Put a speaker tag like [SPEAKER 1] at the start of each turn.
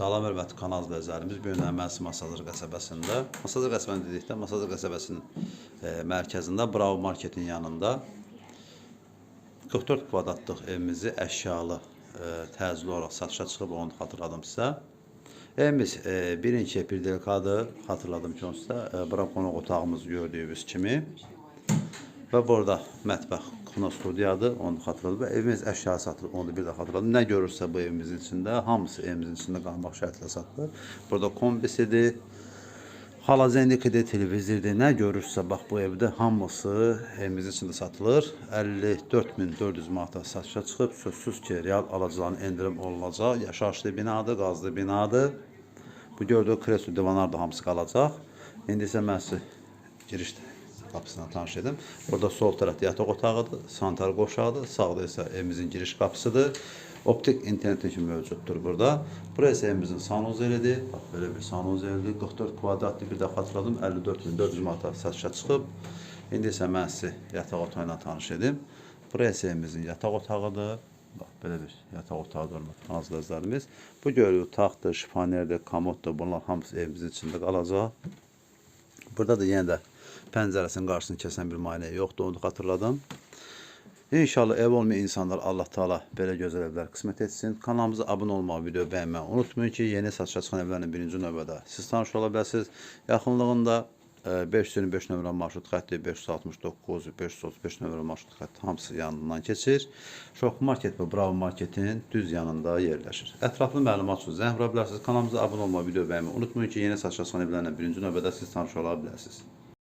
[SPEAKER 1] Salam hörmətli kanal izləyicilərimiz. Bu gün Əməsi Masazır qəsəbəsində, Masazır qəsəbəsində dedikdə, Masazır qəsəbəsinin e, mərkəzində Bravo Marketin yanında 44 kvadratlıq evimizi əşyalı e, təzili olaraq satışa çıxıb onu xatırladım sizə. Evimiz e, bir inçiyə bir delikadır. Xatırladım ki, onu sizə e, bura qonaq otağımız gördüyünüz kimi. Və burada mətbəx, kino studiyadır, onu xatırladım. Və evimiz əşya satılır, onu bir də xatırladım. Nə görürsə bu evimizin içində, hamısı evimizin içində qalmaq şərtlə satılır. Burada kombisidir, halazendikidir, televizordur, nə görürsə bax bu evdə hamısı evimizin içində satılır. 54.400 manata satışa çıxıb, sözsüz ki, real alıcıların endirim olunacaq. Yaşayışlı binadır, qazlı binadır. Bu gördüyü kreslo divanlar da hamısı qalacaq. İndi isə mən sizə girişdə qapısına tanış edim. Burada sol tərəfdə yataq otağıdır, sanitar qoşağıdır, sağda isə evimizin giriş qapısıdır. Optik internet kimi mövcuddur burada. Burası isə evimizin sanuzelidir. Bax belə bir sanuzelidir. 44 kvadratlı bir də xatırladım 54.400 manata satışa çıxıb. İndi isə mən sizi yataq otağı ilə tanış edim. Burası evimizin yataq otağıdır. Bax belə bir yataq otağı durmaq nazlarımız. Bu görülür taxtdır, şifanerdir, komoddur. Bunlar hamısı evimizin içində qalacaq. Burada da yenə də pəncərəsinin qarşısını kəsən bir maneə yoxdur, onu xatırladım. İnşallah ev olmayan insanlar Allah Taala belə gözəl evlər qismət etsin. Kanalımıza abunə olmağı, video bəyənməyi unutmayın ki, yeni satışa çıxan evlərin birinci növbədə siz tanış ola bilərsiniz. Yaxınlığında e, 525 nömrə marşrut xətti, 569, 535 nömrə marşrut xətti hamısı yanından keçir. Şok Market və Bravo Marketin düz yanında yerləşir. Ətraflı məlumat üçün zəng vura bilərsiniz. Kanalımıza abunə olmağı, video bəyənməyi unutmayın ki, yeni satışa çıxan evlərlə birinci növbədə siz tanış ola bilərsiniz.